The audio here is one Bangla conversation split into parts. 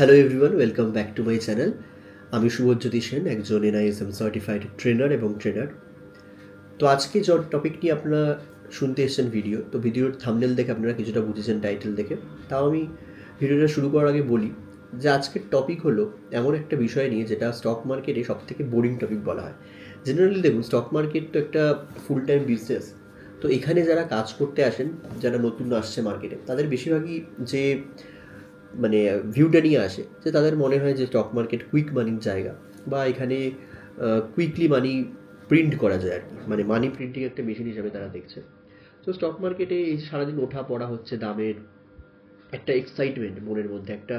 Hello everyone welcome back to my channel আমি শুভজ্যোতি সেন, একজন এনআইএসএম সার্টিফাইড ট্রেনার এবং ট্রেনার তো আজকে যে টপিক নিয়ে আপনারা শুনতে এসেছেন ভিডিও তো ভিডিওর থামনেল দেখে আপনারা কিছুটা বুঝেছেন টাইটেল দেখে। তাও আমি ভিডিওটা শুরু করার আগে বলি যে আজকের টপিক হলো এমন একটা বিষয় নিয়ে যেটা স্টক মার্কেটে সব থেকে বোরিং টপিক বলা হয়। জেনারেলি দেখুন স্টক মার্কেট তো একটা ফুল টাইম বিজনেস তো এখানে যারা কাজ করতে আসেন, যারা নতুন আসছে মার্কেটে তাদের বেশিরভাগই যে মানে ভিউটা নিয়ে আসে, যে তাদের মনে হয় যে স্টক মার্কেট কুইক মানির জায়গা বা এখানে কুইকলি মানি প্রিন্ট করা যায় আর কি। মানে মানি প্রিন্টিং একটা মেশিন হিসাবে তারা দেখছে। তো স্টক মার্কেটে এই সারাদিন ওঠা পড়া হচ্ছে দামের, একটা এক্সাইটমেন্ট মনের মধ্যে, একটা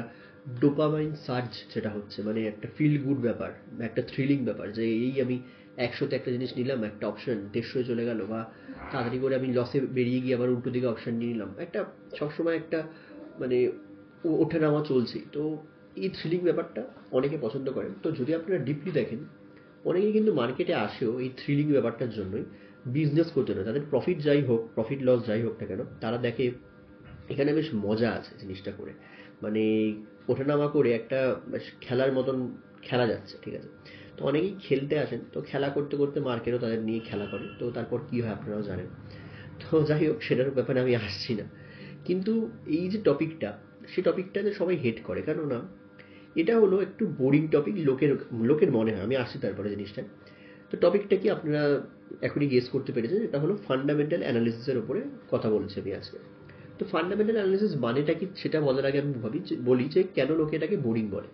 ডোপামাইন সার্জ যেটা হচ্ছে মানে একটা ফিল গুড ব্যাপার, একটা থ্রিলিং ব্যাপার, যে এই আমি একশোতে একটা জিনিস নিলাম, একটা অপশন দেড়শোয় চলে গেল বা তাড়াতাড়ি করে আমি লসে বেরিয়ে গিয়ে আবার উল্টো দিকে অপশন নিয়ে নিলাম। একটা সবসময় একটা মানে ওঠা নামা চলছেই তো এই থ্রিলিং ব্যাপারটা অনেকে পছন্দ করেন। তো যদি আপনারা ডিপলি দেখেন অনেকে কিন্তু মার্কেটে আসেও এই থ্রিলিং ব্যাপারটার জন্যই বিজনেস করতে না তাদের প্রফিট যাই হোক প্রফিট লস যাই হোক না কেন, তারা দেখে এখানে বেশ মজা আছে জিনিসটা করে। মানে ওঠানামা করে একটা খেলার মতন খেলা যাচ্ছে, ঠিক আছে? তো অনেকেই খেলতে আসেন, তো খেলা করতে করতে মার্কেটও তাদের নিয়ে খেলা করে। তো তারপর কী হয় আপনারাও জানেন। তো যাই হোক, সেটার ব্যাপারে আমি আসছি না। কিন্তু এই যে টপিকটা সেই টপিকটাতে সবাই হেট করে, কেননা এটা হলো একটু বোরিং টপিক লোকের লোকের মনে হয়। আমি আসছি তারপরে জিনিসটা। তো টপিকটা কি আপনারা এখনই গেস করতে পেরেছেন? এটা হলো ফান্ডামেন্টাল অ্যানালিসিসের উপরে কথা বলছি আমি আজকে। তো ফান্ডামেন্টাল অ্যানালিসিস মানেটা কি সেটা বলার আগে আমি ভাবি বলি যে কেন লোকে এটাকে বোরিং বলে?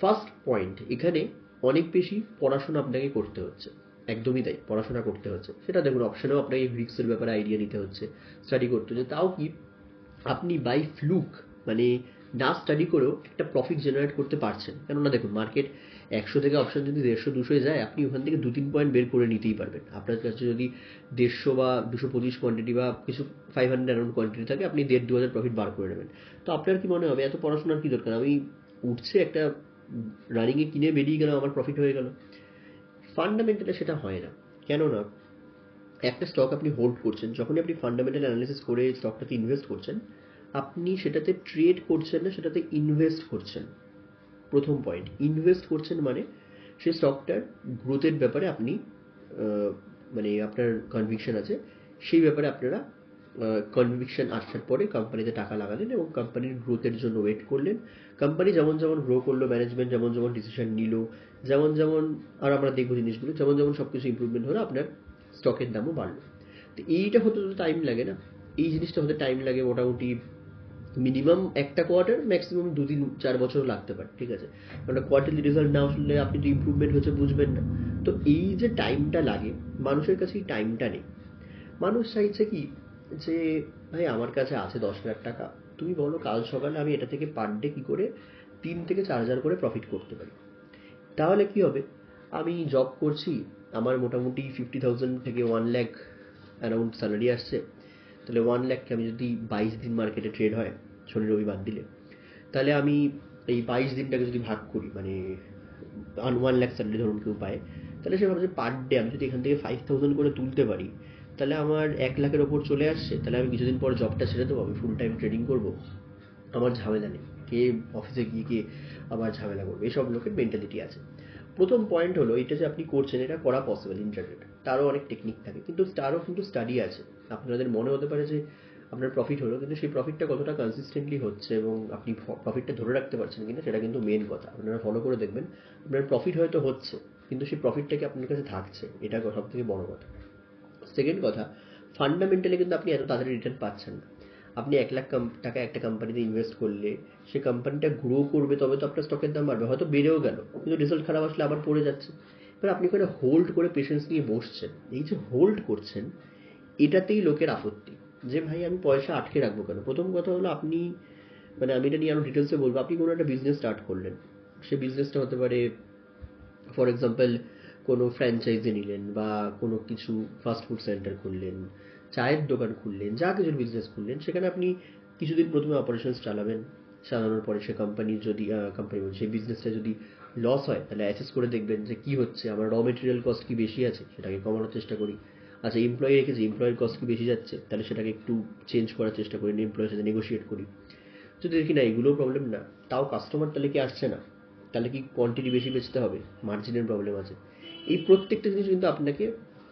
ফার্স্ট পয়েন্ট এখানে অনেক বেশি পড়াশোনা আপনাকে করতে হচ্ছে। একদমই তাই, পড়াশোনা করতে হচ্ছে। সেটা দেখুন অপশনেও আপনাকে গ্রিক্সের ব্যাপারে আইডিয়া নিতে হচ্ছে স্টাডি করতে হচ্ছে। তাও কি আপনি বাই ফ্লুক মানে না স্টাডি করেও একটা প্রফিট জেনারেট করতে পারছেন। কেননা দেখুন মার্কেট একশো থেকে অপশন যদি দেড়শো, দুশোয় যায়, আপনি ওখান থেকে দু তিন পয়েন্ট বের করে নিতেই পারবেন। আপনার কাছে যদি দেড়শো বা দুশো পঁচিশ কোয়ান্টিটি বা কিছু ফাইভ হান্ড্রেড অ্যারাউন্ড কোয়ান্টিটি থাকে, আপনি দেড় দু হাজার প্রফিট বার করে নেবেন। তো আপনার কি মনে হবে? এত পড়াশোনার কি দরকার? আমি উঠছে একটা রানিংয়ে কিনে বেরিয়ে গেলাম, আমার প্রফিট হয়ে গেল। ফান্ডামেন্টালে সেটা হয় না। কেননা একটা স্টক আপনি হোল্ড করছেন, যখনই আপনি ফান্ডামেন্টাল অ্যানালিসিস করে স্টকটাতে ইনভেস্ট করছেন আপনি সেটাতে ট্রেড করছেন না, সেটাতে ইনভেস্ট করছেন। প্রথম পয়েন্ট ইনভেস্ট করছেন মানে সে স্টকটার গ্রোথের ব্যাপারে আপনি মানে আপনার কনভিকশন আছে। সেই ব্যাপারে আপনারা কনভিকশন আসার পরে কোম্পানিতে টাকা লাগালেন এবং কোম্পানির গ্রোথের জন্য ওয়েট করলেন। কোম্পানি যেমন যেমন গ্রো করল ম্যানেজমেন্ট যেমন যেমন ডিসিশন নিল, যেমন যেমন, আর আমরা দেখব জিনিসগুলো, যেমন যেমন সব কিছু ইম্প্রুভমেন্ট হলো, আপনার স্টকের দামও বাড়লো। তো এইটা হতে তো টাইম লাগে না। এই জিনিসটা হতে টাইম লাগে মোটামুটি মিনিমাম একটা কোয়ার্টার ম্যাক্সিমাম দু তিন চার বছর লাগতে পারে, ঠিক আছে? কারণ কোয়ার্টারলি রেজাল্ট না আসলে আপনি তো ইম্প্রুভমেন্ট হচ্ছে বুঝবেন না। তো এই যে টাইমটা লাগে, মানুষের কাছে এই টাইমটা নেই। মানুষ চাইছে কি? যে, ভাই, আমার কাছে আছে দশ হাজার টাকা। তুমি বলো, কাল সকালে আমি এটা থেকে পার ডে কী করে তিন থেকে চার হাজার করে প্রফিট করতে পারি? তাহলে কি হবে? আমি জব করছি, আমার মোটামুটি ফিফটি থাউজেন্ড থেকে ওয়ান ল্যাক অ্যারাউন্ড স্যালারি আসছে। তাহলে ওয়ান ল্যাককে আমি যদি বাইশ দিন মার্কেটে ট্রেড হয়, শনি রবি বাদ দিলে, তাহলে আমি এই বাইশ দিনটাকে যদি ভাগ করি মানে আন ওয়ান ল্যাক স্যালারি ধরুন কেউ পায়, তাহলে সে ভাবছে পার ডে আমি যদি এখান থেকে ফাইভ থাউজেন্ড করে তুলতে পারি, তাহলে আমার এক লাখের ওপর চলে আসছে, তাহলে আমি কিছুদিন পর জবটা ছেড়ে দেবো, আমি ফুল টাইম ট্রেডিং করব। আমার ঝামেলা নেই, কে অফিসে গিয়ে কে আবার ঝামেলা করবে, এসব লোকের মেন্টালিটি আছে। প্রথম পয়েন্ট হলো এটা যে আপনি করছেন, এটা করা পসিবল ইন্টারনেট তারও অনেক টেকনিক থাকে, কিন্তু তারও কিন্তু স্টাডি আছে। আপনাদের মনে হতে পারে যে আপনার প্রফিট হলো, কিন্তু সেই প্রফিটটা কতটা কনসিস্টেন্টলি হচ্ছে এবং আপনি প্রফিটটা ধরে রাখতে পারছেন কিনা, সেটা কিন্তু মেন কথা। আপনারা ফলো করে দেখবেন, আপনার প্রফিট হয়তো হচ্ছে, কিন্তু সেই প্রফিটটা কি আপনার কাছে থাকছে? এটা সব থেকে বড় কথা। সেকেন্ড কথা ফান্ডামেন্টালি কিন্তু আপনি এত তাড়াতাড়ি রিটার্ন পাচ্ছেন না। আপনি এক লাখ টাকা একটা কোম্পানিতে ইনভেস্ট করলে, সে কোম্পানিটা গ্রো করবে, তবে তো আপনার স্টকের দাম বাড়বে, হয়তো বেড়েও গেল, কিন্তু রেজাল্ট খারাপ আসলে আবার পড়ে যাচ্ছে। এবার আপনি ওখানে হোল্ড করে পেশেন্স নিয়ে বসছেন, এই যে হোল্ড করছেন, এটাতেই লোকের আপত্তি। যে ভাই, আমি পয়সা আটকে রাখব কেন? প্রথম কথা হলো আপনি মানে আমি এটা নিয়ে আরও ডিটেলসে বলব, আপনি কোনো একটা বিজনেস স্টার্ট করলেন। সে বিজনেসটা হতে পারে ফর এক্সাম্পল কোনো ফ্র্যাঞ্চাইজি নিলেন বা কোনো কিছু ফাস্ট ফুড সেন্টার খুললেন চায়ের দোকান খুললেন, যা কিছুর বিজনেস খুললেন, সেখানে আপনি কিছুদিন প্রথমে অপারেশনস চালাবেন। চালানোর পরে সে কোম্পানির যদি কোম্পানি সেই বিজনেসটা যদি লস হয়, তাহলে অ্যাসেস করে দেখবেন যে কি হচ্ছে, আমার র মেটেরিয়াল কস্ট কি বেশি আছে, সেটাকে কমানোর চেষ্টা করি। আচ্ছা এমপ্লয়ি রেখেছি এমপ্লয়ের কস্ট কি বেশি যাচ্ছে, তাহলে সেটাকে একটু চেঞ্জ করার চেষ্টা করি এমপ্লয়ের সাথে নেগোশিয়েট করি। যদি দেখি না, এগুলোও প্রবলেম না, তাও কাস্টমার তাহলে কি আসছে না? তাহলে কি কোয়ান্টিটি বেশি বেচতে হবে? মার্জিনের প্রবলেম আছে। এই প্রত্যেকটা জিনিস কিন্তু আপনাকে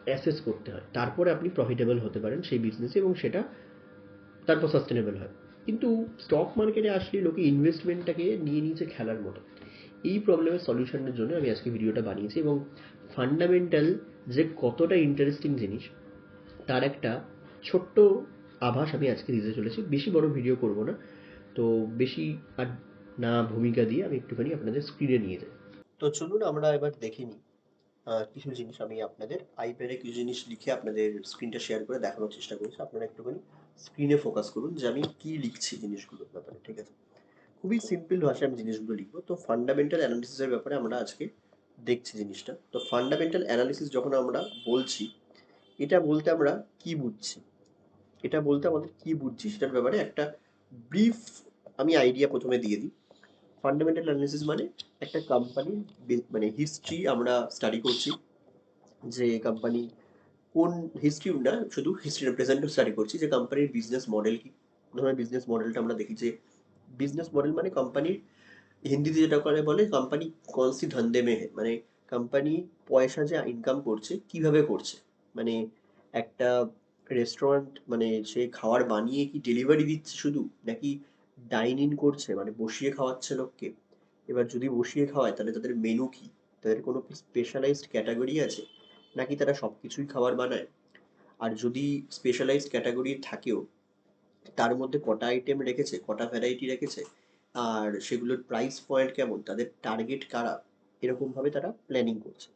অ্যাসেস করতে হয়। তারপরে আপনি প্রফিটেবল হতে পারেন সেই বিজনেসে এবং সেটা তারপর সাস্টেনেবল হয়। কিন্তু স্টক মার্কেটে আসলে লোকে ইনভেস্টমেন্টটাকে নিয়ে নিয়েছে খেলার মতো। এই প্রবলেমের সলিউশনের জন্য আমি আজকে ভিডিওটা বানিয়েছি এবং ফান্ডামেন্টাল যে কতটা ইন্টারেস্টিং জিনিস, তার একটা ছোট্ট আভাস আমি আজকে দিতে চলেছি। বেশি বড় ভিডিও করব না। তো বেশি আর না ভূমিকা দিয়ে আমি একটুখানি আপনাদের স্ক্রিনে নিয়ে যাই। তো চলুন আমরা এবার দেখে নিই। কিছু জিনিস আমি আপনাদের আইপ্যাডে কিছু জিনিস লিখে আপনাদের স্ক্রিনটা শেয়ার করে দেখানোর চেষ্টা করছি আপনারা একটুখানি স্ক্রিনে ফোকাস করুন যে আমি কি লিখছি জিনিসগুলোর ব্যাপারে, ঠিক আছে? খুবই সিম্পল ভাষায় আমি জিনিসগুলো লিখব। তো ফান্ডামেন্টাল অ্যানালিসিসের ব্যাপারে আমরা আজকে দেখছি জিনিসটা। তো ফান্ডামেন্টাল অ্যানালিসিস যখন আমরা বলছি, এটা বলতে আমরা কি বুঝছি? এটা বলতে আমাদের কি বুঝছি? সেটার ব্যাপারে একটা ব্রিফ আমি আইডিয়া প্রথমে দিয়ে দিই। ফান্ডামেন্টাল অ্যানালিসিস মানে একটা কোম্পানির মানে হিস্ট্রি আমরা স্টাডি করছি যে কোম্পানি কোন হিস্ট্রি না, শুধু হিস্ট্রি প্রেজেন্টও স্টাডি করছি যে কোম্পানির বিজনেস মডেল কি। ধরনের বিজনেস মডেলটা আমরা দেখি যে বিজনেস মডেল মানে কোম্পানির হিন্দিতে যেটা করে বলে কোম্পানি কনসি ধন্দে মে হে মানে কোম্পানি পয়সা যে ইনকাম করছে, কীভাবে করছে। মানে একটা রেস্টুরেন্ট মানে সে খাবার বানিয়ে কি ডেলিভারি দিচ্ছে শুধু, নাকি ডাইন ইন করছে মানে বসিয়ে খাওয়াচ্ছে লোককে। এবার যদি বসিয়ে খাওয়ায়, তাহলে তাদের মেনু কি? তাদের কোনো স্পেশালাইজড ক্যাটাগরি আছে? নাকি তারা সব কিছুই খাবার বানায়? আর যদি স্পেশালাইজড ক্যাটাগরি থাকেও, তার মধ্যে কটা আইটেম রেখেছে, কটা ভ্যারাইটি রেখেছে, আর সেগুলোর প্রাইস পয়েন্ট কেমন, তাদের টার্গেট কারা, এরকমভাবে তারা প্ল্যানিং করছে।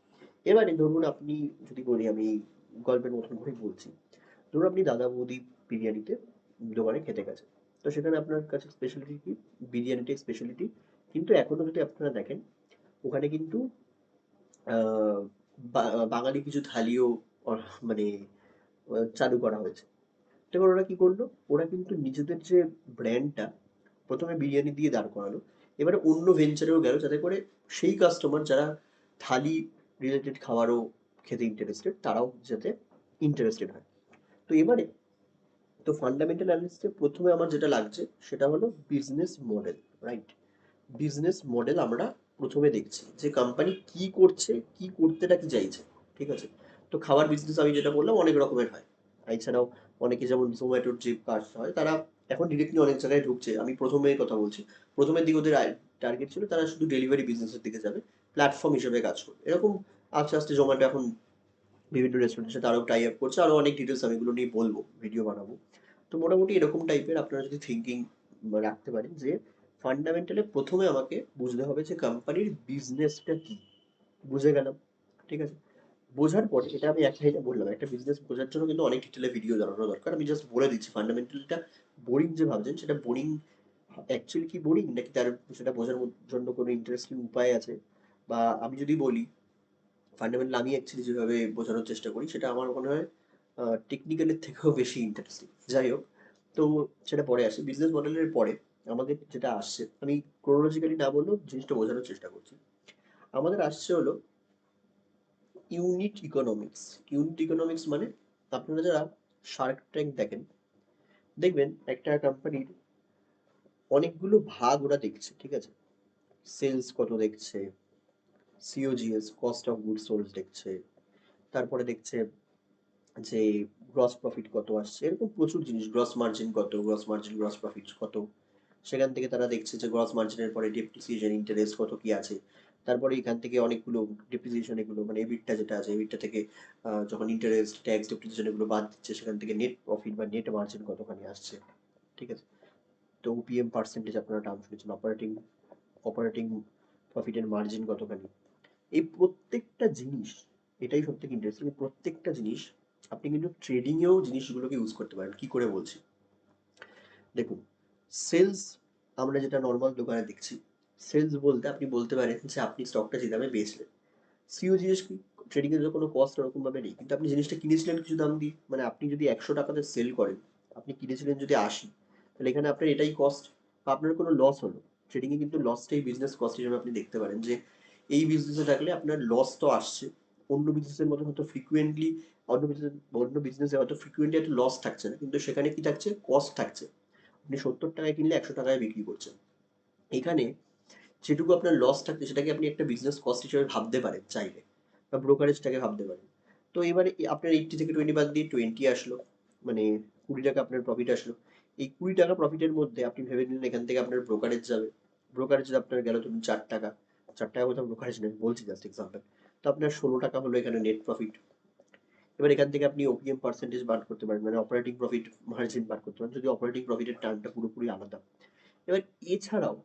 এবারে ধরুন আপনি, যদি বলি আমি গল্পের মতন করে বলছি, ধরুন আপনি দাদা বৌদি বিরিয়ানিতে দোকানে খেতে গেছেন। তো সেখানে আপনার কাছে স্পেশালিটি কি? বিরিয়ানিটাই স্পেশালিটি কিন্তু এখনও যদি আপনারা দেখেন, ওখানে কিন্তু বাঙালি কিছু থালিও মানে চালু করা হয়েছে। এবার ওরা কি করল? ওরা কিন্তু নিজেদের যে ব্র্যান্ডটা প্রথমে বিরিয়ানি দিয়ে দাঁড় করালো। এবারে অন্য ভেঞ্চারেও গেল, যাতে করে সেই কাস্টমার যারা থালি রিলেটেড খাবারও খেতে ইন্টারেস্টেড তারাও যাতে ইন্টারেস্টেড হয়। তো এবারে তো ফান্ডামেন্টাল অ্যানালিসিসে প্রথমে আমার যেটা লাগছে, সেটা হলো business model right business model আমরা প্রথমে দেখছি যে কোম্পানি কি করছে, কি করতেটা কি চাইছে, ঠিক আছে? তো খাবার বিজনেস আমি যেটা বললাম অনেক রকমের হয়। এছাড়াও অনেকে যেমন জোম্যাটোর যে কাজ হয়, তারা এখন ডিরেক্টলি অনেক জায়গায় ঢুকছে। আমি প্রথমে কথা বলছি প্রথমের দিকে ওদের টার্গেট ছিল, তারা শুধু ডেলিভারি বিজনেসের দিকে যাবে প্ল্যাটফর্ম হিসেবে কাজ করবে। এরকম আস্তে আস্তে জোম্যাটো এখন বিভিন্ন রেস্টুরেন্টের সাথে আরও টাই আপ করছে আরও অনেক ডিটেলস আমি এগুলো নিয়ে বলব ভিডিও বানাবো। তো মোটামুটি এরকম টাইপের আপনারা যদি থিঙ্কিং রাখতে পারেন যে ফান্ডামেন্টালে প্রথমে আমাকে বুঝতে হবে যে কোম্পানির বিজনেসটা কি। বুঝে গেলাম, ঠিক আছে? বোঝার পরে, এটা আমি একটা এটা বললাম, একটা বিজনেস বোঝার জন্য কিন্তু অনেক ডিটেলে ভিডিও জানানো দরকার। আমি জাস্ট বলে দিচ্ছি ফান্ডামেন্টালটা বোরিং যে ভাবছেন, সেটা বোরিং অ্যাকচুয়ালি কি বোরিং নাকি তার সেটা বোঝার জন্য কোনো ইন্টারেস্টিং উপায় আছে? বা আমি যদি বলি ফান্ডামেন্টাল আমি অ্যাকচুয়ালি যেভাবে বোঝানোর চেষ্টা করি, সেটা আমার মনে হয় টেকনিক্যালের থেকেও বেশি ইন্টারেস্টিং যাই হোক, তো সেটা পরে আসে। বিজনেস মডেলের পরে আমাদের যেটা আসছে, আমি ক্রোনোলজিক্যালি না বললেও জিনিসটা বোঝানোর চেষ্টা করছি। আমাদের আসছে হলো ইউনিট ইকোনমিক্স ইউনিট ইকোনমিক্স মানে আপনারা যারা শার্ক ট্যাঙ্ক দেখেন, দেখবেন একটা কোম্পানির অনেকগুলো ভাগ ওরা দেখছে, ঠিক আছে? সেলস কত দেখছে COGS cost of good sold দেখছে। তারপরে দেখছে যে গ্রস প্রফিট কত আসছে। এরকম প্রচুর জিনিস গ্রস মার্জিন কত গ্রস মার্জিন গ্রস প্রফিট কত। সেখান থেকে তারা দেখছে যে গ্রস মার্জিনের পরে ডেপ্রিসিয়েশন ইন্টারেস্ট কত কি আছে। তারপরে এখান থেকে অনেকগুলো ডেপ্রিসিয়েশন এগুলো মানে এবিটটা যেটা আছে এবিটটা থেকে যখন ইন্টারেস্ট ট্যাক্স ডেপ্রিসিয়েশন এগুলো বাদ দিচ্ছে, সেখান থেকে নেট প্রফিট বা নেট মার্জিন কতখানি আসছে। ঠিক আছে? তো ওপিএম পার্সেন্টেজ আপনারা টার্ম শুনেছেন অপারেটিং অপারেটিং প্রফিটের মার্জিন কতখানি? এই প্রত্যেকটা জিনিস, এটাই সব থেকে ইন্টারেস্টিং প্রত্যেকটা জিনিস আপনি কিন্তু ট্রেডিংয়েও জিনিসগুলোকে ইউজ করতে পারেন। কি করে বলছি? দেখুন সেলস আমরা যেটা নর্মাল দোকানে দেখছি সেলস বলতে আপনি বলতে পারেন যে আপনি স্টকটা যে দামে বেচলেন। সিওজিএস কি ট্রেডিংয়ের এর কোনো কস্ট ওরকমভাবে নেই, কিন্তু আপনি জিনিসটা কিনেছিলেন কিছু দাম দিয়ে? মানে আপনি যদি একশো টাকাতে সেল করেন, আপনি কিনেছিলেন যদি আশি, তাহলে এখানে আপনার এটাই কস্ট বা আপনার কোনো লস হলো। ট্রেডিংয়ে কিন্তু লসটাই বিজনেস কস্ট হিসেবে আপনি দেখতে পারেন যে এই বিজনেসে থাকলে আপনার লস তো আসছে। অন্য বিজনেসের মতো হয়তো ফ্রিকুয়েন্টলি অন্য বিজনেস অন্য বিজনেসে হয়তো ফ্রিকুয়েন্টলি একটা লস থাকছে না। কিন্তু সেখানে কি থাকছে? কস্ট থাকছে। আপনি সত্তর টাকায় কিনলে একশো টাকায় বিক্রি করছেন। এখানে যেটুকু আপনার লস থাকছে, সেটাকে আপনি একটা বিজনেস কস্ট হিসেবে ভাবতে পারেন চাইলে বা ব্রোকারেজটাকে ভাবতে পারেন। তো এবারে আপনার এইটটি থেকে টোয়েন্টি বাদ দিয়ে টোয়েন্টি আসলো মানে কুড়ি টাকা আপনার প্রফিট আসলো। এই কুড়ি টাকা প্রফিটের মধ্যে আপনি ভেবে নিলেন এখান থেকে আপনার ব্রোকারেজ যাবে। ব্রোকারেজ আপনার গেল ধরুন চার টাকা। চার টাকা কোথাও ব্রোকারেজ নেই বলছি জাস্ট এক্সাম্পল তো আপনার ষোলো টাকা হলো এখানে নেট প্রফিট এবার এখান থেকে আপনি ওপিএম পার্সেন্টেজ বার করতে পারেন মানে অপারেটিং প্রফিট মার্জিন বার করতে পারেন, যদি অপারেটিং প্রফিটের টার্মটা পুরোপুরি আলাদা। এবার এছাড়াও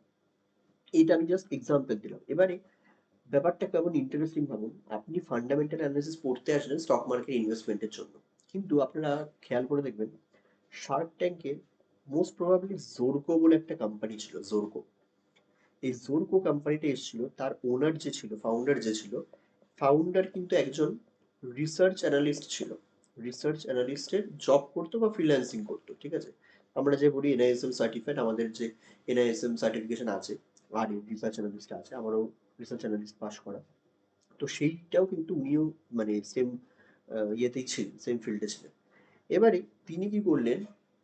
এটা আমি জাস্ট এক্সাম্পল দিলাম। এবারে ব্যাপারটা কেমন ইন্টারেস্টিং ভাবুন, আপনি ফান্ডামেন্টাল অ্যানালিসিস পড়তে আসলেন স্টক মার্কেট ইনভেস্টমেন্টের জন্য। কিন্তু আপনারা খেয়াল করে দেখবেন শার্ক ট্যাঙ্কে মোস্ট প্রবাবলি জোরকো বলে একটা কোম্পানি ছিল জোরকো এই জোরকো কোম্পানিটা এসেছিল, তার ওনার যে ছিল ফাউন্ডার যে ছিল ফাউন্ডার কিন্তু একজন রিসার্চ অ্যানালিস্ট ছিল। রিসার্চ অ্যানালিস্টের জব করতো বা ফ্রিল্যান্সিং করতো, ঠিক আছে? আমরা যে বলি এনআইএসএম সার্টিফাইড আমাদের যে এনআইএসএম সার্টিফিকেশন আছে আর রিসার্চ অ্যানালিস্ট আছে, আমারও রিসার্চ অ্যানালিস্ট পাস করা। তো সেইটাও কিন্তু উনিও মানে সেম ইয়েতেই ছিলেন সেম ফিল্ডে ছিলেন। এবারে তিনি কি করলেন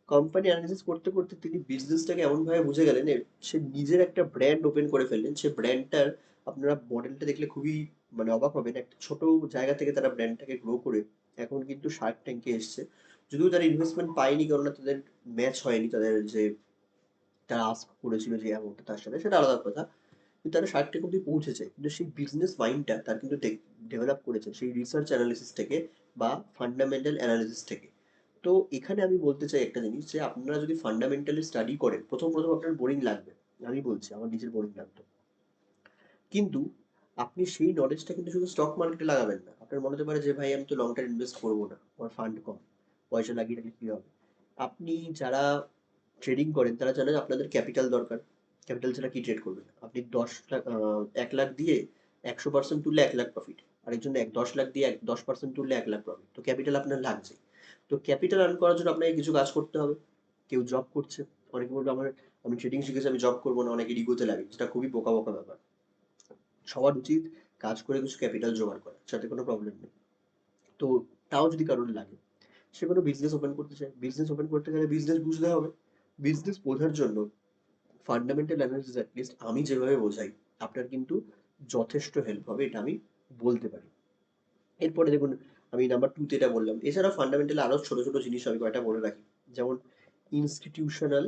কোম্পানি অ্যানালিসিস করতে করতে তিনি বিজনেসটাকে এমনভাবে বুঝে গেলেন সে নিজের একটা ব্র্যান্ড ওপেন করে ফেললেন। সে ব্র্যান্ডটার আপনারা মডেলটা দেখলে খুবই মানে অবাক হবেন। একটা ছোট জায়গা থেকে তারা ব্র্যান্ডটাকে গ্রো করে এখন কিন্তু শার্ক ট্যাঙ্কে এসছে। যদিও তারা ইনভেস্টমেন্ট পায়নি, কেননা তাদের ম্যাচ হয়নি তাদের যে তারা আস্ক করেছিল যে অ্যামাউন্টটা তার সাথে, সেটা আলাদা কথা। কিন্তু তারা শার্ক ট্যাঙ্ক অব্দি পৌঁছেছে। কিন্তু সেই বিজনেস মাইন্ডটা তার কিন্তু ডেভেলপ করেছে। সেই রিসার্চ অ্যানালিসিস থেকে বা ফান্ডামেন্টাল অ্যানালিসিস থেকে। তো এখানে আমি বলতে চাই একটা জিনিস যে আপনারা যদি ফান্ডামেন্টালি স্টাডি করেন, প্রথম প্রথম আপনার বোরিং লাগবে। আমি বলছি, আমার নিজের বোরিং লাগতো কিন্তু আপনি সেই নলেজটা কিন্তু শুধু স্টক মার্কেটে লাগাবেন না। আপনার মনে হতে পারে যে, ভাই, আমি তো লং টার্ম ইনভেস্ট করব না। আমার ফান্ড কম। পয়সা লাগিয়ে রাখলে কী হবে? আপনি যারা ট্রেডিং করেন, তারা জানেন আপনাদের ক্যাপিটাল দরকার। ক্যাপিটাল ছাড়া কি ট্রেড করবেন? আপনি দশ লাখ এক লাখ দিয়ে একশো পার্সেন্ট তুললে এক লাখ প্রফিট আর আরেকজন এক দশ লাখ দিয়ে এক, দশ পার্সেন্ট তুললে এক লাখ প্রফিট তো ক্যাপিটাল আপনার লাগছে তো ক্যাপিটাল আর্ন করার জন্য আপনাকে কিছু কাজ করতে হবে। কেউ জব করছে। অনেকে বলবে, আমার, আমি ট্রেডিং শিখেছি, আমি জব করব না। অনেকে ইগোতে লাগে। যেটা খুবই বোকা বোকা ব্যাপার। সবার উচিত কাজ করে কিছু ক্যাপিটাল জোগাড় করা সাথে কোনো প্রবলেম নেই। তো তাও যদি কারোর লাগে, সে কোনো বিজনেস ওপেন করতে চায়। বিজনেস ওপেন করতে গেলে বিজনেস বুঝতে হবে। বিজনেস বোঝার জন্য ফান্ডামেন্টাল অ্যানালিসিস অ্যাটলিস্ট আমি যেভাবে বোঝাই, আপনার কিন্তু যথেষ্ট হেল্প হবে, এটা আমি বলতে পারি। এরপরে দেখুন আমি নাম্বার টুতে এটা বললাম। এছাড়া ফান্ডামেন্টাল আরও ছোটো ছোটো জিনিস আমি কয়েকটা বলে রাখি। যেমন ইনস্টিটিউশনাল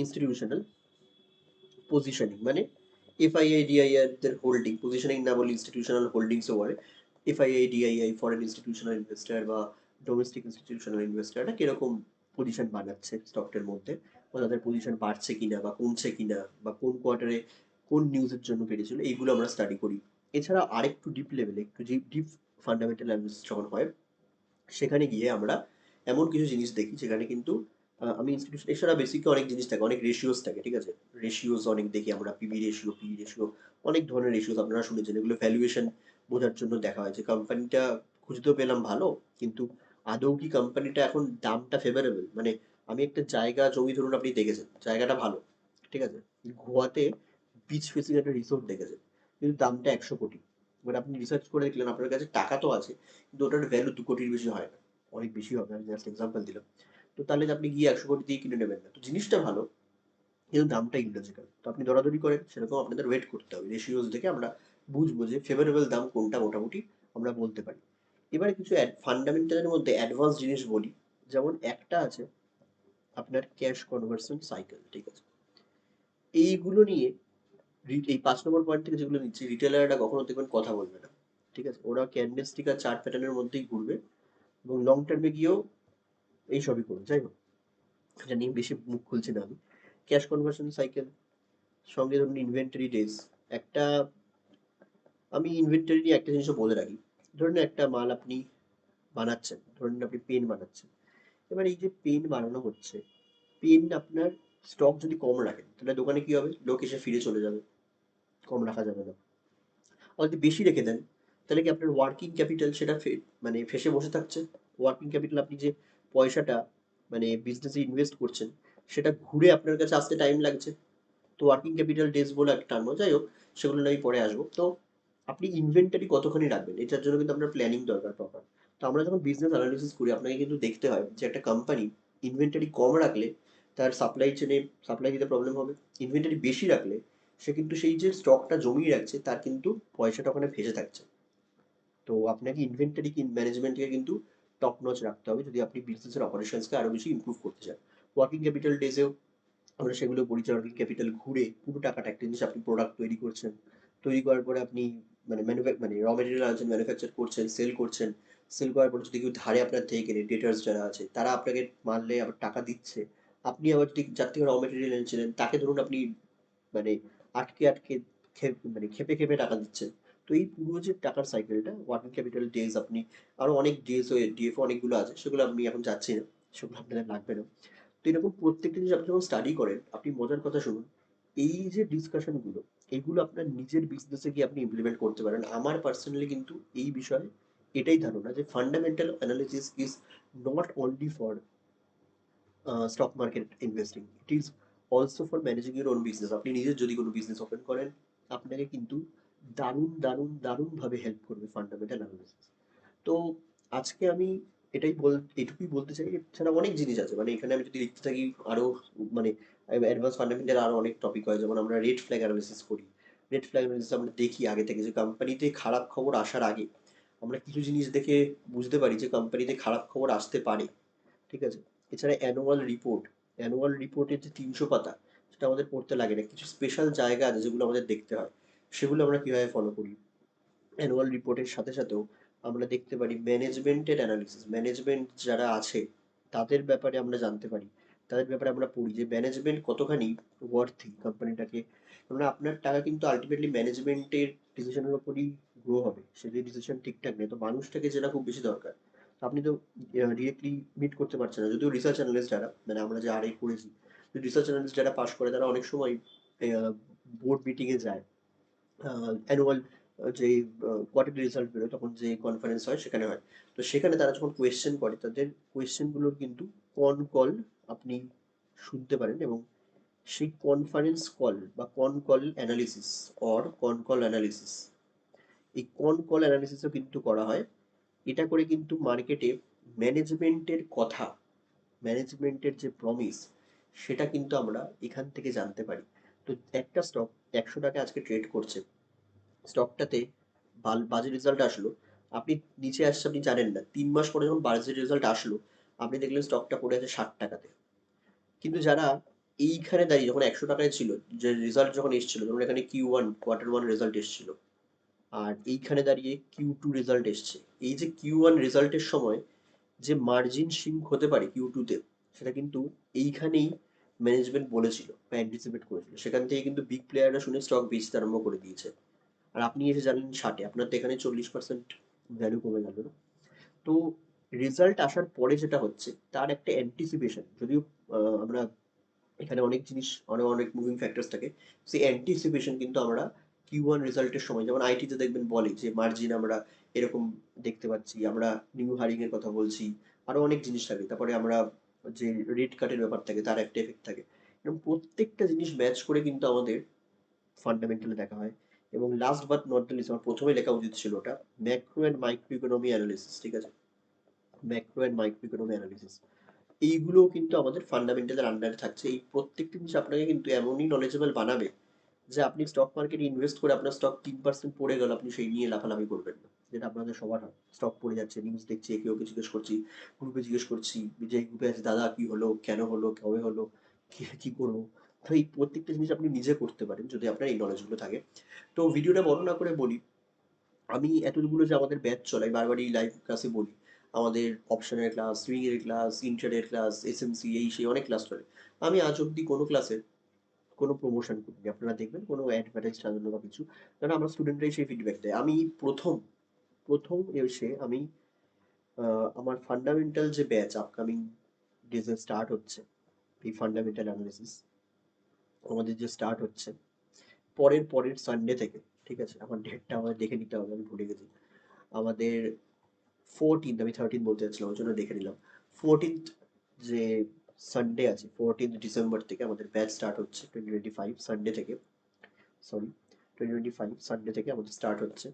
ইনস্টিটিউশনাল পজিশনিং মানে এফআইআই ডিআইআর দের হোল্ডিং পজিশনিং না বলে। ইনস্টিটিউশনাল হোল্ডিংসও বলে FII DII foreign institutional investor বা ডোমেস্টিক ইনস্টিটিউশনাল ইনভেস্টারটা কীরকম পজিশন বানাচ্ছে স্টকটার মধ্যে বা তাদের পজিশন বাড়ছে কিনা বা কমছে কিনা বা কোন কোয়ার্টারে কোন নিউজের জন্য বেড়েছিল, এইগুলো আমরা স্টাডি করি। এছাড়া আরেকটু ডিপ লেভেলে একটু ডিপ ফান্ডামেন্টাল অ্যানালিসিস যখন হয়, সেখানে গিয়ে আমরা এমন কিছু জিনিস দেখি যেখানে কিন্তু আমি ইনস্টিটিউশন এছাড়া বেসিকে অনেক জিনিস থাকে, অনেক রেশিওস থাকে, ঠিক আছে? রেশিওস অনেক দেখি আমরা পিবি রেশিও পি রেশিও অনেক ধরনের রেশিওস আপনারা শুনেছেন, এগুলো ভ্যালুয়েশন বোঝার জন্য দেখা হয় যে কোম্পানিটা খুঁজতেও পেলাম ভালো, কিন্তু আদৌ কি কোম্পানিটা এখন দামটা ফেভারেবল মানে আমি একটা জায়গা, জমি ধরুন আপনি দেখেছেন, জায়গাটা ভালো, ঠিক আছে? গোয়াতে বিচ ফেসিং একটা রিসোর্ট দেখেছেন, কিন্তু দামটা একশো কোটি। এবার আপনি রিসার্চ করে দেখলেন, আপনার কাছে টাকা তো আছে, কিন্তু ওটার ভ্যালু দু কোটির বেশি হয় না। অনেক বেশি হবে, আমি জাস্ট এক্সাম্পল দিলাম। তো তাহলে আপনি গিয়ে একশো কোটি দিয়ে কিনে নেবেন না। তো জিনিসটা ভালো, কিন্তু দামটা ইলজিক্যাল তো আপনি দরাদরি করেন, সেরকম আপনাদের ওয়েট করতে হবে। রেশিওস দেখে আমরা বুঝব যে ফেভারেবল দাম কোনটা মোটামুটি আমরা বলতে পারি। এবারে কিছু ফান্ডামেন্টালের মধ্যে অ্যাডভান্স জিনিস বলি। যেমন একটা আছে আপনার ক্যাশ কনভার্সন সাইকেল ঠিক আছে? এইগুলো নিয়ে এই পাঁচ নম্বর পয়েন্ট থেকে যেগুলো নিচ্ছি রিটেলাররা কখনো দেখবেন কথা বলবে না, ঠিক আছে? ওরা ক্যান্ডেলস্টিক আর চার্ট প্যাটার্নের মধ্যেই ঘুরবে এবং লং টার্মে গিয়েও এই সবই করবে, যাই হোক। এটা নিয়ে বেশি মুখ খুলছি না আমি। ক্যাশ কনভার্সন সাইকেল সঙ্গে ধরুন ইনভেন্টরি ডেজ একটা, আমি ইনভেন্টারি নিয়ে একটা জিনিসও বলে রাখি। ধরুন একটা মাল আপনি বানাচ্ছেন, ধরুন আপনি পেন বানাচ্ছেন। এবার এই যে পেন বানানো হচ্ছে পেন আপনার স্টক যদি কম রাখেন, তাহলে দোকানে কি হবে? লোক এসে ফিরে চলে যাবে। কম রাখা যাবে না। আর যদি বেশি রেখে দেন, তাহলে কি আপনার ওয়ার্কিং ক্যাপিটাল সেটা মানে ফেসে বসে থাকছে? ওয়ার্কিং ক্যাপিটাল আপনি যে পয়সাটা মানে বিজনেসে ইনভেস্ট করছেন, সেটা ঘুরে আপনার কাছে আসতে টাইম লাগছে। তো ওয়ার্কিং ক্যাপিটাল ডেজ বলে একটা টার্ম যাই হোক, সেগুলো আমি পরে আসব। তো আপনি ইনভেন্টারি কতখানি রাখবেন? এটার জন্য কিন্তু আপনার প্ল্যানিং দরকার প্রপার তো আমরা যখন বিজনেস অ্যানালিসিস করি, আপনাকে কিন্তু দেখতে হয় যে একটা কোম্পানি ইনভেন্টারি কম রাখলে তার সাপ্লাই চেনে সাপ্লাই দিতে প্রবলেম হবে। ইনভেন্টারি বেশি রাখলে সে কিন্তু সেই যে স্টকটা জমিয়ে রাখছে, তার কিন্তু পয়সাটা ওখানে ভেসে থাকছে। তো আপনাকে ইনভেন্টারি ম্যানেজমেন্টকে কিন্তু টপ নচ রাখতে হবে যদি আপনি বিজনেসের অপারেশনসকে আরও বেশি ইমপ্রুভ করতে চান। ওয়ার্কিং ক্যাপিটাল ডেজেও আমরা সেগুলো বলি যে ওয়ার্কিং ক্যাপিটাল ঘুরে পুরো টাকাটা একটা জিনিস আপনি প্রোডাক্ট তৈরি করছেন। তৈরি করার পরে আপনি মানে মানে র মেটেরিয়াল আনছেন ম্যানুফ্যাকচার করছেন সেল করছেন। সেল করার পরে যদি কেউ ধারে আপনার থেকে কেনে ডেটার্স যারা আছে, তারা আপনাকে মারলে আবার টাকা দিচ্ছে। আপনি আবার যদি যার থেকে র মেটেরিয়াল এনেছিলেন, তাকে ধরুন আপনি মানে আটকে আটকে মানে খেপে খেপে টাকা দিচ্ছে। তো এই পুরো যে টাকার সাইকেলটা ওয়ার্কিং ক্যাপিটাল ডেজ আপনি আরও অনেক ডেজ ডিএফ অনেকগুলো আছে, সেগুলো আমি এখন যাচ্ছি না, সেগুলো আপনাদের লাগবে না। তো এরকম প্রত্যেকটা জিনিস আপনি যখন স্টাডি করেন, আপনি মজার কথা শুনুন, এই যে ডিসকাশনগুলো এইগুলো আপনার নিজের বিজনেসে গিয়ে আপনি ইমপ্লিমেন্ট করতে পারেন। আমার পার্সোনালি কিন্তু এই বিষয়ে এটাই ধারণা যে fundamental analysis is not only for stock market investing it is also for managing your own business আপনি নিজের যদি কোনো বিজনেস ওপেন করেন, আপনাকে কিন্তু দারুণ দারুণ, দারুণভাবে হেল্প করবে ফান্ডামেন্টাল অ্যানালিসিস তো আজকে আমি এটাই বল, এটুকুই বলতে চাই, এছাড়া অনেক জিনিস আছে। মানে এখানে আমি যদি লিখতে থাকি আরও মানে অ্যাডভান্স ফান্ডামেন্টাল আরও অনেক টপিক হয়, যেমন আমরা রেড ফ্ল্যাগ অ্যানালিসিস করি। রেড ফ্ল্যাগ অ্যানালিসিস আমরা দেখি আগে থেকে যে কোম্পানিতে খারাপ খবর আসার আগে। আমরা কিছু জিনিস দেখে বুঝতে পারি যে কোম্পানিতে খারাপ খবর আসতে পারে। ঠিক আছে? এছাড়া অ্যানুয়াল রিপোর্ট অ্যানুয়াল রিপোর্টের যে তিনশো পাতা, সেটা আমাদের পড়তে লাগে না। কিছু স্পেশাল জায়গা আছে যেগুলো আমাদের দেখতে হয়। সেগুলো আমরা কীভাবে ফলো করি? অ্যানুয়াল রিপোর্টের সাথে সাথেও আমরা দেখতে পারি ম্যানেজমেন্টের অ্যানালিসিস ম্যানেজমেন্ট যারা আছে, তাদের ব্যাপারে আমরা জানতে পারি। তাদের ব্যাপারে আমরা পড়ি যে ম্যানেজমেন্ট কতখানি ওয়ার্থি কোম্পানিটাকে কেননা আপনার টাকা কিন্তু আলটিমেটলি ম্যানেজমেন্টের ডিসিশনের উপরই গ্রো হবে। সে যদি ডিসিশন ঠিকঠাক নেই তো মানুষটাকে যেটা খুব বেশি দরকার। আপনি তো ডিরেক্টলি মিট করতে পারছেন না। যদিও রিসার্চ অ্যানালিস্ট যারা মানে আমরা যে আরএ করেছি রিসার্চ অ্যানালিস্ট যারা পাস করে, তারা অনেক সময় বোর্ড মিটিংয়ে যায়। অ্যানুয়াল যে কোয়ার্টারলি রেজাল্ট বেরোয়, তখন যে কনফারেন্স হয়, সেখানে হয়। তো সেখানে তারা যখন কোয়েশ্চেন করে, তাদের কোয়েশ্চেনগুলোর কিন্তু কন কল আপনি শুনতে পারেন এবং সেই কনফারেন্স কল বা con call analysis or con call analysis এই কন কল অ্যানালিসিসও কিন্তু করা হয়। এটা করে কিন্তু মার্কেটে ম্যানেজমেন্টের কথা ম্যানেজমেন্টের যে প্রমিস সেটা কিন্তু আমরা এখান থেকে জানতে পারি। তো একটা স্টক একশো টাকা আজকে ট্রেড করছে। স্টকটাতে বাজে রেজাল্ট আসলো। আপনি নিচে আসছে আপনি জানেন না। তিন মাস পরে যখন বাজে রেজাল্ট আসলো, আপনি দেখলেন স্টকটা পড়ে আছে ষাট টাকাতে। কিন্তু যারা এইখানে দাঁড়িয়ে যখন একশো টাকায় ছিল, যে রেজাল্ট যখন এসেছিল, যেমন এখানে Q one quarter one result এসেছিল আর এইখানে দাঁড়িয়ে কিউ টু রেজাল্ট এসছে। এই যে কিউ ওয়ান রেজাল্টের সময় যে মার্জিন সিঙ্ক হতে পারে কিউ টুতে সেটা কিন্তু এইখানেই ম্যানেজমেন্ট বলেছিল বা অ্যান্টিসিপেট করেছিল। সেখান থেকে কিন্তু বিগ প্লেয়াররা শুনে স্টক বেচতে আরম্ভ করে দিয়েছে। আর আপনি এসে জানেন ষাটে, আপনার তো এখানে চল্লিশ পার্সেন্ট ভ্যালু কমে গেল না। তো রেজাল্ট আসার পরে যেটা হচ্ছে, তার একটা অ্যান্টিসিপেশন যদিও আমরা এখানে অনেক জিনিস অনেক অনেক মুভিং ফ্যাক্টরস থাকে, সেই অ্যান্টিসিপেশন কিন্তু আমরা কিউ ওয়ান রেজাল্টের সময়, যেমন আইটিতে দেখবেন বলে যে মার্জিন আমরা এরকম দেখতে পাচ্ছি, আমরা নিউ হারিং এর কথা বলছি, আরও অনেক জিনিস থাকে। তারপরে আমরা যে রেড কাটের ব্যাপার থাকে, তার একটা এফেক্ট থাকে। এরকম প্রত্যেকটা জিনিস ম্যাচ করে কিন্তু আমাদের ফান্ডামেন্টালি দেখা হয়। এবং লাস্ট বাট নট লিস্ট আমার প্রথমে লেখা উচিত ছিল ওটা macro and micro economy analysis ঠিক আছে? Macro and micro economy analysis এইগুলোও কিন্তু আমাদের ফান্ডামেন্টালের আন্ডারে থাকছে। এই প্রত্যেকটি জিনিস আপনাকে কিন্তু এমনই নলেজেবল বানাবে যে আপনি স্টক মার্কেটে ইনভেস্ট করে আপনার স্টক তিন পার্সেন্ট পড়ে গেল, আপনি সেই নিয়ে লাফালাফি করবেন না। যেটা আপনাদের সবার হয় স্টক পড়ে যাচ্ছে নিউজ দেখছি, একে ওকে জিজ্ঞেস করছি গ্রুপে জিজ্ঞেস করছি যে গ্রুপে আছে, দাদা কি হলো, কেন হলো, কবে হলো, কি করব? তো এই প্রত্যেকটা জিনিস আপনি নিজে করতে পারেন, যদি আপনার এই নলেজগুলো থাকে। তো ভিডিওটা বর্ণনা করে বলি, আমি এতগুলো যে আমাদের ব্যাচ চলাই বারবার এই লাইভ ক্লাসে বলি, আমাদের অপশনের ক্লাস সুইং এর ক্লাস ইন্টারের ক্লাস এসএমসি এই সেই অনেক ক্লাস চলে। আমি আজ অব্দি কোনো ক্লাসে কোনো প্রমোশন করিনি। আপনারা দেখবেন কোনো অ্যাডভার্টাইজ জন্য বা কিছু। কারণ আমরা স্টুডেন্টরাই সেই ফিডব্যাক দেয়। আমি প্রথম প্রথম এসে আমি আমার ফান্ডামেন্টাল যে ব্যাচ আপকামিং ডেজে স্টার্ট হচ্ছে, এই ফান্ডামেন্টাল অ্যানালিসিস আমাদের যে স্টার্ট হচ্ছে, পরের পরের সানডে থেকে, ঠিক আছে? আমার ডেটটা আমাদের দেখে নিতে হবে, আমি ভুলে গেছি। আমাদের ফোরটিন্থ আমি থার্টিন বলতে চাচ্ছিলাম ওই জন্য দেখে নিলাম। ফোরটিন্থ যে সানডে আছে ফোরটিন্থ ডিসেম্বর থেকে আমাদের ব্যাচ স্টার্ট হচ্ছে টোয়েন্টি টোয়েন্টি ফাইভ সানডে থেকে sorry twenty twenty five Sunday থেকে আমাদের স্টার্ট হচ্ছে।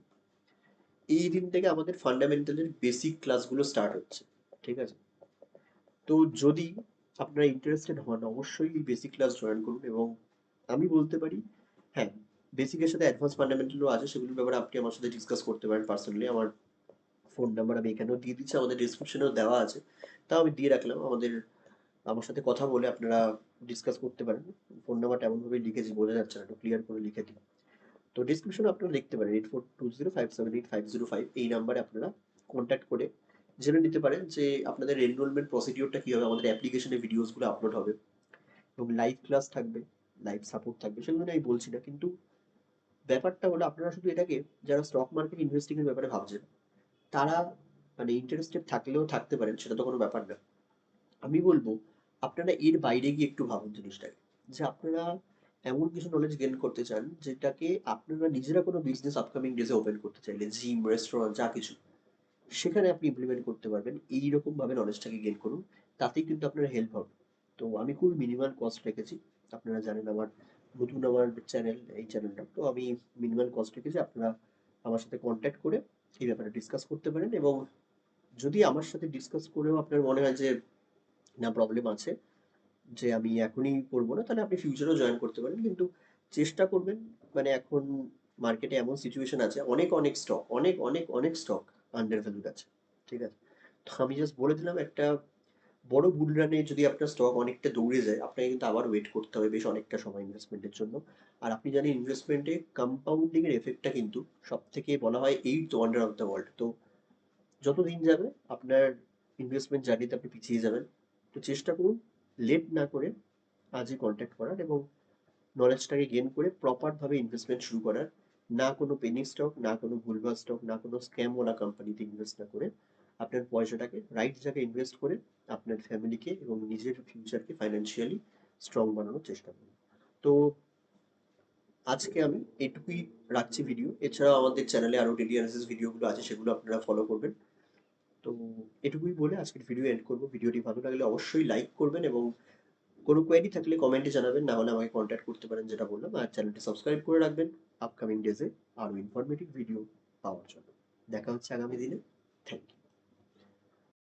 এই দিন থেকে আমাদের ফান্ডামেন্টালের বেসিক ক্লাসগুলো স্টার্ট হচ্ছে, ঠিক আছে? তো যদি আপনারা ইন্টারেস্টেড হন, অবশ্যই এই বেসিক ক্লাস জয়েন করুন এবং আমি বলতে পারি হ্যাঁ বেসিকের সাথে অ্যাডভান্স ফান্ডামেন্টালও আছে, সেগুলোর ব্যাপারে আপনি আমার সাথে ডিসকাস করতে পারেন পার্সোনালি আমার ফোন নাম্বার আমি এখানেও দিয়ে দিচ্ছি, আমাদের ডিসক্রিপশনেও দেওয়া আছে। তাও আমি দিয়ে রাখলাম, আমাদের আমার সাথে কথা বলে আপনারা ডিসকাস করতে পারেন। ফোন নাম্বারটা এমনভাবে লিখেছি, বোঝা যাচ্ছে না, একটু ক্লিয়ার করে লিখে দিই তো ডিসক্রিপশনে আপনারা লিখতে পারেন eight four two zero five seven eight five zero five এই নাম্বারে আপনারা কন্ট্যাক্ট করে জেনে নিতে পারেন যে আপনাদের এনরোলমেন্ট প্রসিডিওরটা কী হবে আমাদের অ্যাপ্লিকেশনে ভিডিওসগুলো আপলোড হবে। এবং লাইভ ক্লাস থাকবে লাইভ সাপোর্ট থাকবে সেগুলো আমি বলছি না, কিন্তু ব্যাপারটা হলো আপনারা শুধু এটাকে, যারা স্টক মার্কেট ইনভেস্টিং এর ব্যাপারে ভাবছেন, তারা মানে ইন্টারেস্টেড থাকলেও থাকতে পারেন, সেটা তো কোনো ব্যাপার না। আমি বলব আপনারা এর বাইরে গিয়ে একটু ভাবুন জিনিসটাকে। যে আপনারা এমন কিছু নলেজ গেইন করতে চান, যেটাকে আপনারা নিজেরা কোনো বিজনেস আপকামিং ডেজে ওপেন করতে চাইলে জিম রেস্টুরেন্ট যা কিছু, সেখানে আপনি ইমপ্লিমেন্ট করতে পারবেন। এইরকম ভাবে নলেজটাকে গেইন করুন, তাতেই কিন্তু আপনার হেল্প হবে। তো আমি খুব মিনিমাল কস্ট রেখেছি। আপনারা জানেন আমার নতুন আমার চ্যানেল এই চ্যানেলটা তো আমি মিনিমাল কস্ট রেখেছি। আপনারা আমার সাথে কন্ট্যাক্ট করে এই ব্যাপারে ডিসকাস করতে পারেন এবং যদি আমার সাথে ডিসকাস করেও আপনার মনে হয় যে না প্রবলেম আছে, যে আমি এখনই করব না, তাহলে আপনি ফিউচারেও জয়েন করতে পারেন। কিন্তু চেষ্টা করবেন মানে এখন মার্কেটে এমন সিচুয়েশন আছে, অনেক অনেক স্টক অনেক অনেক অনেক স্টক আন্ডার ভ্যালুড আছে, ঠিক আছে? তো আমি জাস্ট বলে দিলাম একটা বড় বুল রানে যদি আপনার স্টক অনেকটা দৌড়ে যায়, আপনাকে কিন্তু আবার ওয়েট করতে হবে বেশ অনেকটা সময় ইনভেস্টমেন্টের জন্য। আর আপনি জানেন ইনভেস্টমেন্টে কম্পাউন্ডিং এর এফেক্টটা কিন্তু সব থেকে বলা হয় eight wonder of the world তো যত দিন যাবে আপনার ইনভেস্টমেন্ট জার্নিতে আপনি পিছিয়ে যাবেন তো চেষ্টা করুন লেট না করে আজই কন্ট্যাক্ট করার এবং নলেজটাকে গেন করে প্রপারভাবে ইনভেস্টমেন্ট শুরু করার, না কোনো পেনি স্টক না কোনো ভুলভাল স্টক না কোনো স্ক্যামওয়ালা কোম্পানিতে ইনভেস্ট না করে আপনার পয়সাটাকে রাইট জায়গায় ইনভেস্ট করে আপনার ফ্যামিলিকে এবং নিজের ফিউচারকে ফাইন্যান্সিয়ালি স্ট্রং বানানোর চেষ্টা করুন। তো আজকে আমি এটুকুই রাখছি ভিডিও এছাড়াও আমাদের চ্যানেলে আরও ডেলি অ্যানালিসিস ভিডিওগুলো আছে, সেগুলো আপনারা ফলো করবেন। তো এটুকুই বলে আজকের ভিডিও এন্ড করব। ভিডিওটি ভালো লাগলে অবশ্যই লাইক করবেন এবং কোনো কোয়ারি থাকলে কমেন্টে জানাবেন, না হলে আমাকে কন্ট্যাক্ট করতে পারেন যেটা বললাম। আর চ্যানেলটি সাবস্ক্রাইব করে রাখবেন। আপকামিং ডেজে আরও ইনফরমেটিভ ভিডিও পাওয়ার জন্য। দেখা হচ্ছে আগামী দিনে। Thank you